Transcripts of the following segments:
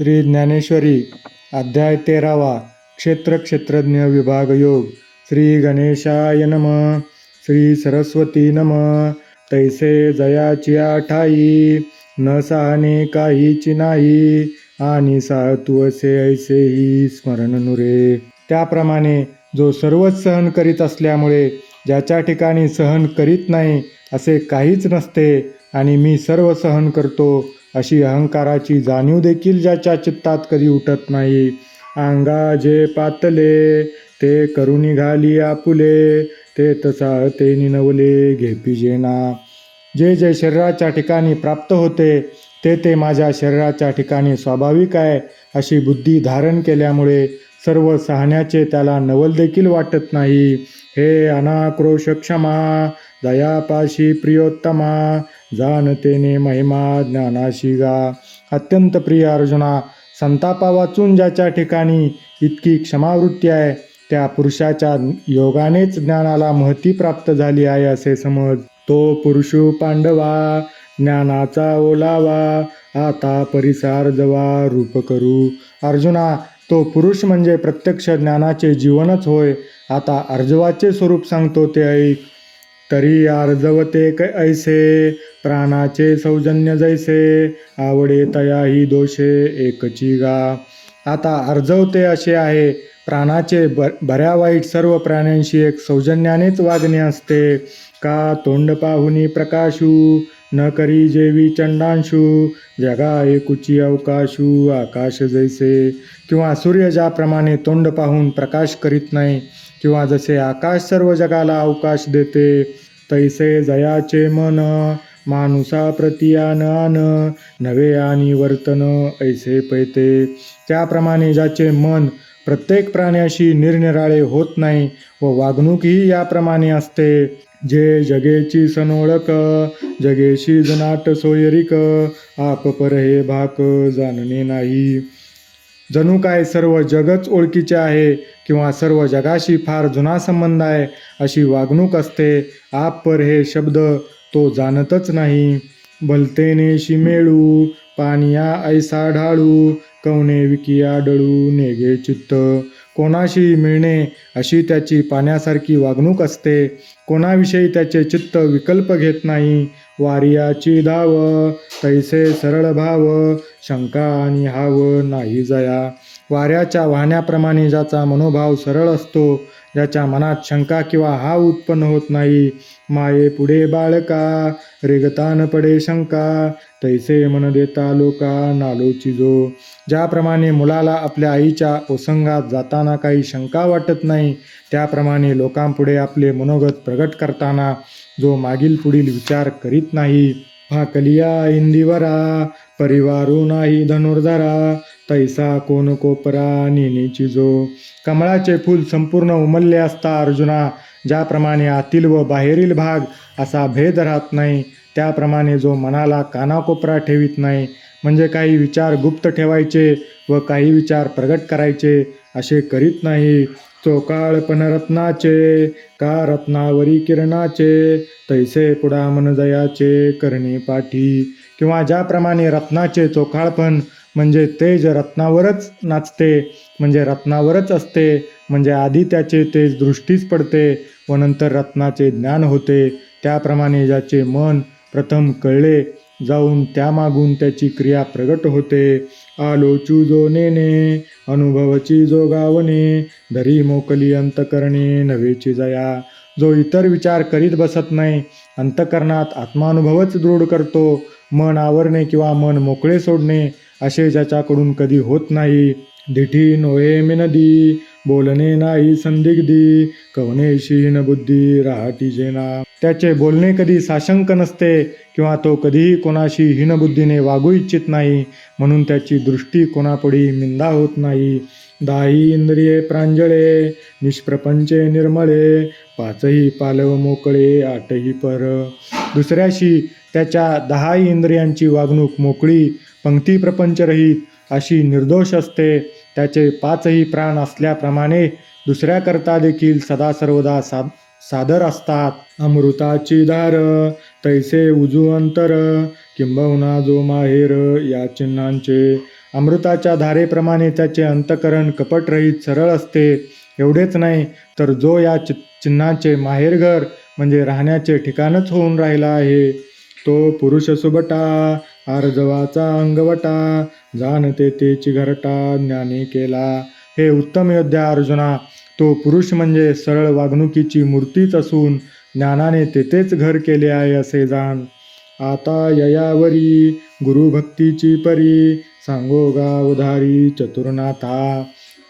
श्री ज्ञानेश्वरी अध्याय तेरावा क्षेत्र क्षेत्रज्ञ विभाग योग. श्री गणेशाय नम. श्री सरस्वती नम. तैसे जयाची आठाई न सहाने काहीची नाही आणि सातू असे ऐसेही स्मरण नुरे. त्याप्रमाणे जो सर्वच सहन करीत असल्यामुळे ज्याच्या ठिकाणी सहन करीत नाही असे काहीच नसते आणि मी सर्व सहन करतो अशी अहंकाराची जाणीव देखील ज्याच्या चित्तात कधी उठत नाही. अंगा जे पातले ते करू निघाली आपुले ते तसा ते निनवले घेपी जेना जे जे शरीराच्या ठिकाणी प्राप्त होते ते ते माझ्या शरीराच्या ठिकाणी स्वाभाविक आहे अशी बुद्धी धारण केल्यामुळे सर्व सहण्याचे त्याला नवल देखील वाटत नाही. हे अनाक्रोश क्षमा दयापाशी प्रियोत्तमा जाणतेने महिमा ज्ञानाशी गा अत्यंत प्रिय अर्जुना संतापा वाचून ज्याच्या ठिकाणी इतकी क्षमावृत्ती आहे त्या पुरुषाच्या योगानेच ज्ञानाला महती प्राप्त झाली आहे असे समज. तो पुरुषू पांडवा ज्ञानाचा ओलावा आता परिसार जवा रूप करू. अर्जुना तो पुरुष म्हणजे प्रत्यक्ष ज्ञानाचे जीवनच होय. आता अर्जवाचे स्वरूप सांगतो ते ऐक. तरी अर्जवते क ऐसे. प्राणाचे सौजन्य जैसे आवडे तया ही दोषे एकची गा. आता अर्जवते असे आहे प्राणाचे ब बऱ्या वाईट सर्व प्राण्यांशी एक सौजन्यानेच वागणे असते. का तोंड पाहुनी प्रकाशू न करी जेवी चंडांशू जगा एकुची अवकाशू आकाश जैसे. किंवा सूर्य ज्याप्रमाणे तोंड पाहून प्रकाश करीत नाही किंवा जसे आकाश सर्व जगाला अवकाश देते तैसे जयाचे मन माणुसा प्रतियान आन नवे आणि वर्तन ऐसे पैते. त्याप्रमाणे ज्याचे मन प्रत्येक प्राण्याशी निरनिराळे होत नाही व वागणूकही याप्रमाणे असते. जे जगेची सनोळक जगेशी जनाट सोयरिक आप पर हे भाक जाणणे नाही. जणू काय सर्व जगच ओळखीचे आहे किंवा सर्व जगाशी फार जुना संबंध आहे अशी वागणूक असते. आप पर हे शब्द तो जाणतच नाही. भलतेने शिमेळू पानिया ऐसा ढाळू कवने विकिया डळू नेगे चित्त. कोणाशी मिळणे अशी त्याची पाण्यासारखी वागणूक असते. कोणाविषयी त्याचे चित्त विकल्प घेत नाही. वारियाची धाव तैसे सरळ भाव शंका आणि हाव नाही जया. वाऱ्याच्या वाहण्याप्रमाणे ज्याचा मनोभाव सरळ असतो ज्याच्या मनात शंका किंवा हाव उत्पन्न होत नाही माये पुढे बाळका रेगतान पडे शंका तैसे मन देता लोका नालोची जो. ज्याप्रमाणे मुलाला आपल्या आईच्या ओसंगात जाताना काही शंका वाटत नाही त्याप्रमाणे लोकांपुढे आपले मनोगत प्रगट करताना जो मागील पुढील विचार करीत नाही भाकलिया इंदिवरा परिवारू नाही धनुर्धरा तैसा कोण कोपरा जो. कमळाचे फूल संपूर्ण उमलले असता अर्जुना ज्याप्रमाणे आतील व बाहेरील भाग असा भेद राहत नाही त्याप्रमाणे जो मनाला कानाकोपरा ठेवीत नाही. म्हणजे काही विचार गुप्त ठेवायचे व काही विचार प्रगट करायचे असे करीत नाही. चोकाळपण रत्नाचे का रत्नावरी किरणाचे तैसे पुढा मन जयाचे करणे पाठी. किंवा ज्याप्रमाणे रत्नाचे चोखाळपण म्हणजे तेज रत्नावरच नाचते म्हणजे रत्नावरच असते म्हणजे आधी त्याचे तेज दृष्टीच पडते व नंतर रत्नाचे ज्ञान होते. त्याप्रमाणे ज्याचे मन प्रथम कळले जाऊन त्यामागून त्याची क्रिया प्रगट होते. आलोचू जो नेने अनुभवची जो गावणे धरी मोकली अंतकरणे नवेची जया. जो इतर विचार करीत बसत नाही अंतकरणात आत्मानुभवच दृढ करतो. मन आवरणे किंवा मन मोकळे सोडणे असे ज्याच्याकडून कधी होत नाही. दिठी नोहे मिनदी बोलणे नाही संदिग्धी कवनेशीन बुद्धी राहटी जेना. त्याचे बोलणे कधी साशंक नसते किंवा तो कधीही कोणाशी हीनबुद्धीने वागू इच्छित नाही म्हणून त्याची दृष्टी कोणापुढे निंदा होत नाही. दाही इंद्रिये प्रांजळे निष्प्रपंचे निर्मळे पाचही पालव मोकळे आठही पर. दुसऱ्याशी त्याच्या दहाही इंद्रियांची वागणूक मोकळी पंक्ती प्रपंचरहित अशी निर्दोष असते. त्याचे पाचही प्राण असल्याप्रमाणे दुसऱ्याकरता देखील सदा सर्वदा सा सादर असतात. अमृताची धार तैसे उजू अंतर किंबहुना जो माहेर या चिन्हांचे. अमृताच्या धारेप्रमाणे त्याचे अंतकरण कपटरहित सरळ असते. एवढेच नाही तर जो या चि चिन्हाचे माहेरघर म्हणजे राहण्याचे ठिकाणच होऊन राहिला आहे. तो पुरुष सुबटा आर्जवाचा अंगवटा जाणते तेची घरटा ज्ञानी केला. हे उत्तम योद्धा अर्जुना तो पुरुष म्हणजे सरळ वागणुकीची मूर्तीच असून ज्ञानाने तेथेच घर केले आहे असे जाण. आता ययावरी गुरुभक्तीची परी सांगो गा उधारी चतुर्नाथा.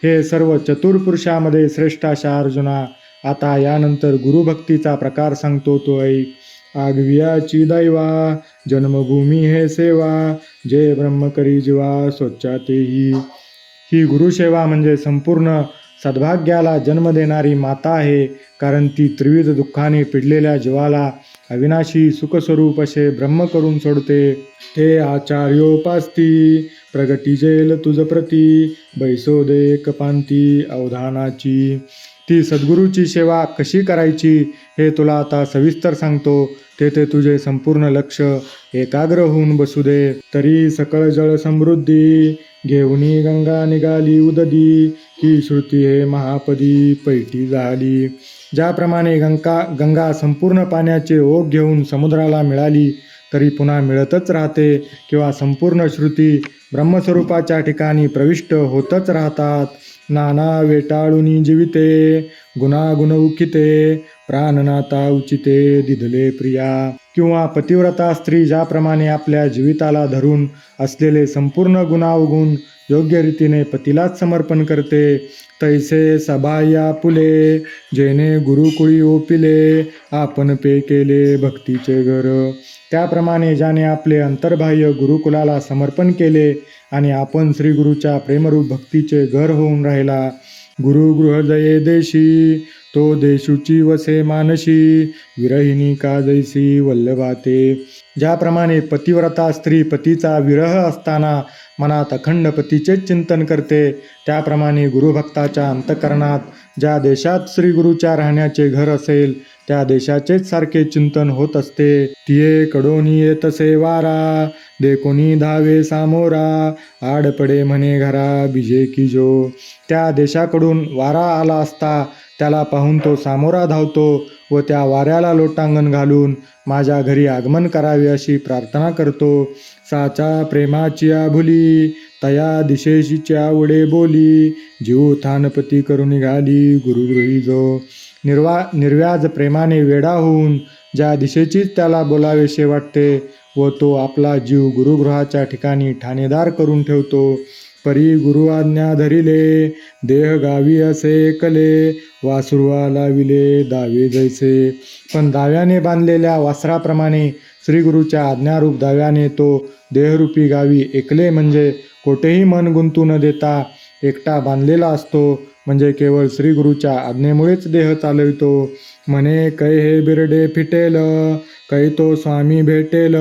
हे सर्व चतुर पुरुषामध्ये श्रेष्ठ अशा अर्जुना. आता यानंतर गुरुभक्तीचा प्रकार सांगतो तो ऐक. आगवियाची दैवा जन्मभूमी हे सेवा जे ब्रह्म करी जीवा स्वच्छाते ही ही गुरुसेवा म्हणजे संपूर्ण सद्भाग्याला जन्म देणारी माता आहे कारण ती त्रिविध दुःखाने पिडलेल्या जीवाला अविनाशी सुखस्वरूप असे ब्रह्म करून सोडते. ते आचार्योपास्ती प्रगती जेल तुझ प्रती बैसो दे कपांती अवधानाची. ती सद्गुरूची सेवा कशी करायची हे तुला आता सविस्तर सांगतो. तेथे तुझे संपूर्ण लक्ष एकाग्र होऊन बसू दे. तरी सकळ जळ समृद्धी घेऊनी गंगा निघाली उददी ही श्रुती हे महापदी पैठी झाली. ज्याप्रमाणे गंगा गंगा संपूर्ण पाण्याचे ओघ घेऊन समुद्राला मिळाली तरी पुन्हा मिळतच राहते किंवा संपूर्ण श्रुती ब्रह्मस्वरूपाच्या ठिकाणी प्रविष्ट होतच राहतात. नाना वेटाळुनी जीविते गुणागुण उखिते प्राणनाता उचिते दिदले प्रिया. किंवा पतिव्रता स्त्री ज्याप्रमाणे आपल्या जीविताला धरून असलेले संपूर्ण गुणावगुण योग्य रीतीने पतीलाच समर्पण करते तैसे सभाया पुले जेने गुरुकुळी ओपिले आपण पे केले भक्तीचे घर. त्याप्रमाणे ज्याने आपले अंतर्बाह्य गुरुकुलाला समर्पण केले आणि आपण श्रीगुरूच्या प्रेमरूप भक्तीचे घर होऊन राहिला. गुरुगृह जये देशी तो देशुची वसे मानशी विरहिणी का जैसी वल्लभाते. ज्याप्रमाणे पतिव्रता स्त्री पतीचा विरह असताना मनात अखंड पतीचेच चिंतन करते त्याप्रमाणे गुरुभक्ताच्या अंतकरणात ज्या देशात श्रीगुरूच्या राहण्याचे घर असेल त्या देशाचेच सारखे चिंतन होत असते. तिये कडोनी येत वारा दे कोणी धावे सामोरा आडपडे म्हणे घरा बिजे की जो. त्या देशाकडून वारा आला असता त्याला पाहून तो सामोरा धावतो व त्या वाऱ्याला लोटांगण घालून माझ्या घरी आगमन करावे अशी प्रार्थना करतो. साचा प्रेमाची आभुली तया दिशेशीच्या उडे बोली जीव थानपती करून निघाली गुरुगृही जो. निर्वा निर्व्याज प्रेमाने वेडा होऊन ज्या दिशेचीच त्याला बोलावेसे वाटते व तो आपला जीव गुरुगृहाच्या ठिकाणी ठाणेदार करून ठेवतो. परी गुरु आज्ञा धरिले देह गावी असे कले वासुरवा लाविले दावे जैसे. पण दाव्याने बांधलेल्या वासराप्रमाणे श्रीगुरूच्या आज्ञारूप दाव्याने तो देहरूपी गावी एकले म्हणजे कोठेही मन गुंतू न देता एकटा बांधलेला असतो. म्हणजे केवळ श्रीगुरूच्या आज्ञेमुळेच देह चालवितो. म्हणे कै हे बिरडे फिटेल कै तो स्वामी भेटेल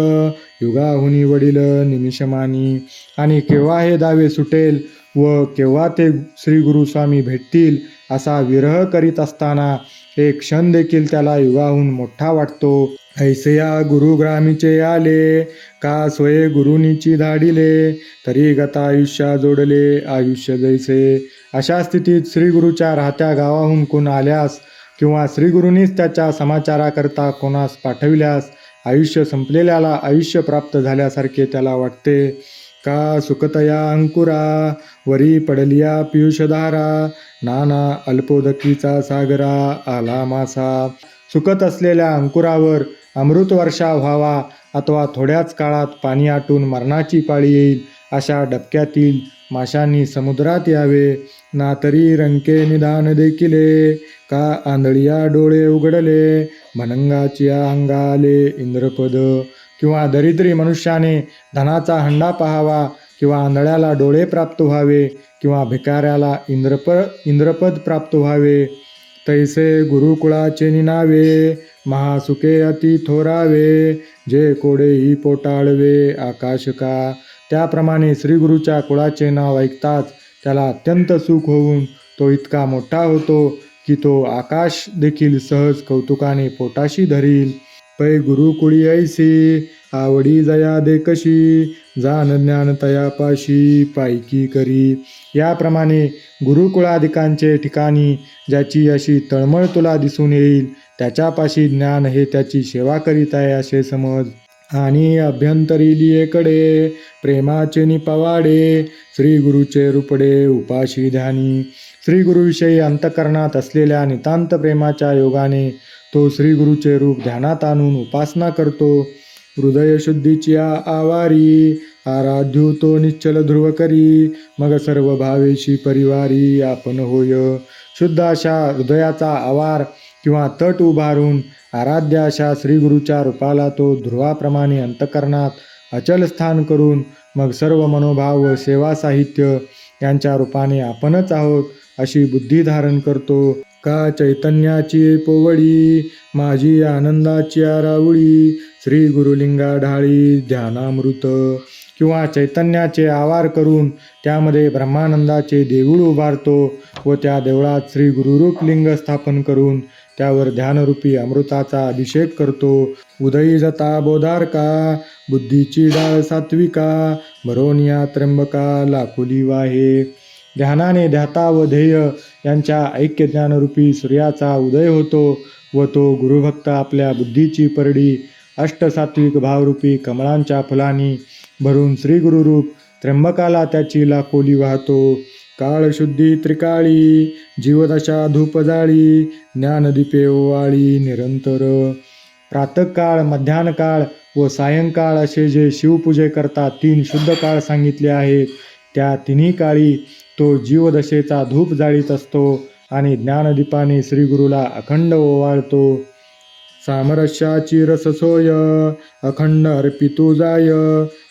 युगाहुनी वडील निमिषमानी. आणि केव्हा हे दावे सुटेल व केव्हा ते श्री गुरु स्वामी भेटतील असा विरह करीत असताना एक क्षण देखील त्याला युगाहून मोठा वाटतो. ऐसया गुरुग्रामीचे आले का सोये गुरुनीची धाडिले तरी गता आयुष्या जोडले आयुष्य जैसे. अशा स्थितीत श्रीगुरूच्या राहत्या गावाहून कोण आल्यास किंवा श्रीगुरूंनीच त्याच्या समाचाराकरता कोणास पाठविल्यास आयुष्य संपलेल्याला आयुष्य प्राप्त झाल्यासारखे त्याला वाटते. का सुखतया अंकुरा? वरी पडलिया पियुषधारा. नाना अल्पोदकीचा सागरा आला मासा. सुकत असलेल्या अंकुरावर अमृत वर्षा व्हावा अथवा थोड्याच काळात पाणी आटून मरणाची पाळी येईल अशा डबक्यातील माशांनी समुद्रात यावे. ना तरी रंके निदान देखिले का आंधळिया डोळे उघडले. भनंगाचिया अंगाले इंद्रपद किंवा दरिद्री मनुष्याने धनाचा हंडा पाहावा किंवा आंधळ्याला डोळे प्राप्त व्हावे किंवा भिकाऱ्याला इंद्रप इंद्रपद प्राप्त व्हावे. तैसे गुरुकुळाचे निनावे महासुके अति थोरावे जे कोडेही पोटाळवे आकाश का त्याप्रमाणे श्रीगुरूच्या कुळाचे नाव ऐकताच त्याला अत्यंत सुख होऊन तो इतका मोठा होतो की तो आकाश देखील सहज कौतुकाने पोटाशी धरील. पै गुरुकुळी ऐसी आवडी जया दे कशी जान ज्ञान तयापाशी पायकी करी. याप्रमाणे गुरुकुळाधिकांचे ठिकाणी ज्याची अशी तळमळ तुला दिसून येईल त्याच्यापाशी ज्ञान हे त्याची सेवा करीत आहे असे समज. आणि अभ्यंतरी लियेकडे प्रेमाचे निपवाडे श्री गुरुचे रूपडे उपाशी ध्यानी. श्रीगुरुविषयी अंतकरणात असलेल्या नितांत प्रेमाच्या योगाने तो श्री गुरुचे रूप ध्यानात आणून उपासना करतो. हृदयशुद्धीची आवारी आराध्यो तो निश्चल ध्रुव करी मग सर्व भावेशी परिवारी आपण होय. शुद्ध अशा हृदयाचा आवार किंवा तट उभारून आराध्य अशा श्रीगुरूच्या रूपाला तो ध्रुवाप्रमाणे अंतकरणात अचल स्थान करून मग सर्व मनोभाव व सेवा साहित्य यांच्या रूपाने आपणच आहोत. अशी बुद्धी धारण करतो. का चैतन्याची पोवळी माझी आनंदाची आरावळी श्री गुरुलिंगा ढाळी ध्यानामृत किंवा चैतन्याचे आवार करून त्यामध्ये ब्रह्मानंदाचे देऊळ उभारतो व त्या देवळात श्री गुरुरूप लिंग स्थापन करून त्यावर ध्यानरूपी अमृताचा अभिषेक करतो. उदयी जता बोधारका बुद्धीची डाळ सात्विका भरोनिया त्र्यंबका लाकुली वाहे. ध्यानाने ध्याता व ध्येय यांच्या ऐक्य ज्ञानरूपी सूर्याचा उदय होतो व तो गुरुभक्त आपल्या बुद्धीची परडी अष्टसात्विक भावरूपी कमळांच्या फुलांनी भरून श्री गुरुरूप त्र्यंबकाला त्याची लाकोली वाहतो. काळशुद्धी त्रिकाळी जीवदशा धूपजाळी ज्ञानदीपे ओवाळी निरंतर. प्रातःकाळ मध्यान्हकाळ व सायंकाळ असे जे शिवपूजे करता तीन शुद्ध काळ सांगितले आहेत. त्या तिन्ही काळी तो जीवदशेचा धूप जाळीत असतो आणि ज्ञानदीपाने श्रीगुरूला अखंड ओवाळतो. सामरस्याची रससोय अखंड अर्पितो जाय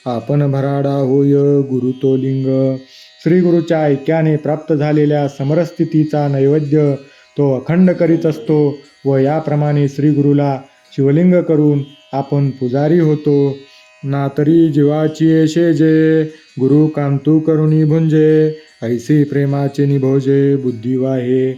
आपण भराडा होय गुरु तो लिंग. श्रीगुरूच्या ऐक्याने प्राप्त झालेल्या समरस्थितीचा नैवेद्य तो अखंड करीत असतो व याप्रमाणे श्रीगुरूला शिवलिंग करून आपण पुजारी होतो. ना तरी जीवाची येशे जे गुरु कांतू करुणी भुंजे ऐसी प्रेमाचे निभोजे बुद्धी वाहे.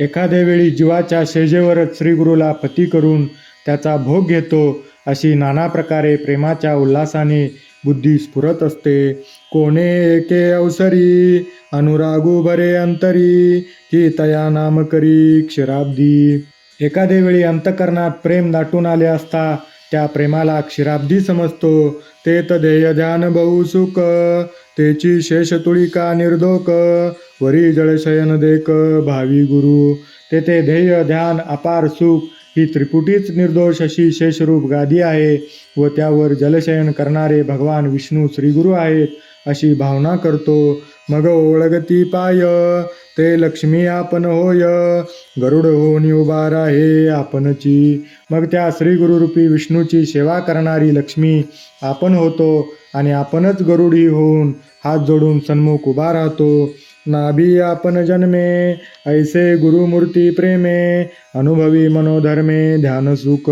एखाद्या वेळी जीवाच्या शेजेवरच श्रीगुरूला पती करून त्याचा भोग घेतो अशी नाना प्रकारे प्रेमाच्या उल्हासाने बुद्धी स्फुरत असते. कोणे एके अवसरी अनुरागू बरे अंतरी की तया नाम करी क्षीराब्दी. एखाद्या वेळी अंतकरणात प्रेम दाटून आले असता त्या प्रेमाला क्षीराब्दी समजतो. ते ध्येय ध्यान बहु सुख तेची शेष तुळिका निर्दोक वरी जळशयन देक भावी गुरु. तेथे ध्येय ध्यान अपार सुख ही त्रिपुटीच निर्दोष अशी शेषरूप गादी आहे व त्यावर जलशयन करणारे भगवान विष्णू श्रीगुरु आहेत अशी भावना करतो. मग ओळगती पाय ते लक्ष्मी आपण होय गरुड होऊन उभा राहे आपणची. मग त्या श्री गुरुरूपी विष्णूची सेवा करणारी लक्ष्मी आपण होतो. आणि आपणच गरुडी होऊन हात जोडून सन्मुख उभा राहतो. नाभी आपण जन्मे ऐसे गुरुमूर्ती प्रेमे अनुभवी मनोधर्मे ध्यान सुख.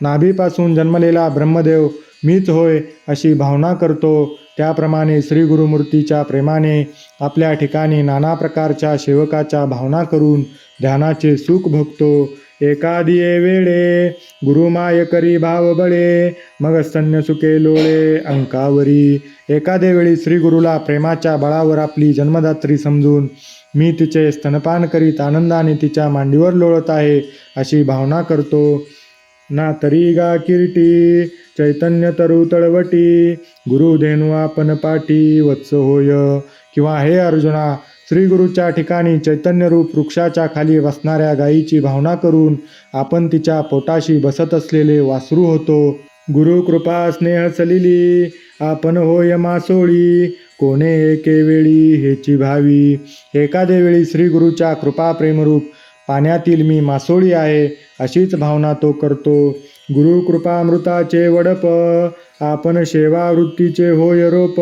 नाभीपासून जन्मलेला ब्रह्मदेव मीच होय अशी भावना करतो. त्याप्रमाणे श्री गुरुमूर्तीच्या प्रेमाने आपल्या ठिकाणी नाना प्रकारच्या सेवकाच्या भावना करून ध्यानाचे सुख भोगतो. एकादिये वेळे गुरुमाय करी भाव बळे मग स्तन्य सुके लोळे अंकावरी. एखाद्या वेळी श्री गुरुला प्रेमाच्या बळावर आपली जन्मदात्री समजून मी तिचे स्तनपान करीत आनंदाने तिच्या मांडीवर लोळत आहे अशी भावना करतो. ना तरी गा किरीटी चैतन्य तरु तळवटी गुरुधेनु आपण पाठी वत्स होय. किंवा हे अर्जुना श्री गुरुच्या ठिकाणी चैतन्यरूप वृक्षाच्या खाली बसणाऱ्या गायीची भावना करून आपण तिच्या पोटाशी बसत असलेले वासरू होतो. गुरु कृपा स्नेह सलिली आपण होय मासोळी कोणे एके वेळी हेची भावी. एखाद्या वेळी श्री गुरुच्या कृपा प्रेमरूप पाण्यातील मी मासोळी आहे अशीच भावना तो करतो. गुरु कृपामृताचे वडप आपण सेवा वृत्तीचे होय रोप.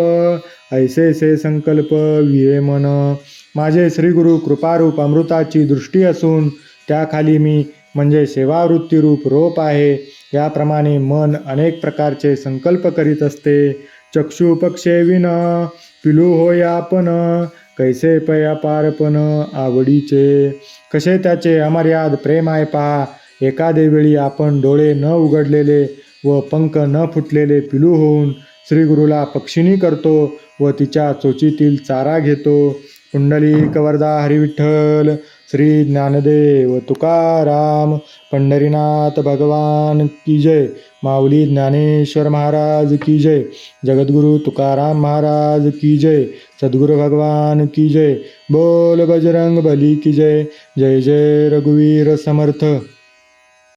ऐसे से संकल्प विये मन माझे श्रीगुरु कृपारूप अमृताची दृष्टी असून त्याखाली मी म्हणजे सेवावृत्तीरूप रोप आहे. याप्रमाणे मन अनेक प्रकारचे संकल्प करीत असते. चक्षु पक्षे विन पिलू होय आपण कैसे पया पारपण आवडीचे. कसे त्याचे अमर्याद प्रेम आहे पहा. एखादे वेळी आपण डोळे न उघडलेले व पंख न फुटलेले पिलू होऊन श्रीगुरूला पक्षिणी करतो व तिच्या चोचीतील चारा घेतो. कुंडली कवरदा हरिविठ्ठल श्री ज्ञानदेव तुकाराम पंढरीनाथ भगवान की जय माऊली ज्ञानेश्वर महाराज की जय जगद्गुरु तुकाराम महाराज की जय सद्गुरु भगवान की जय बोल बजरंग बली की जय जय जय रघुवीर समर्थ.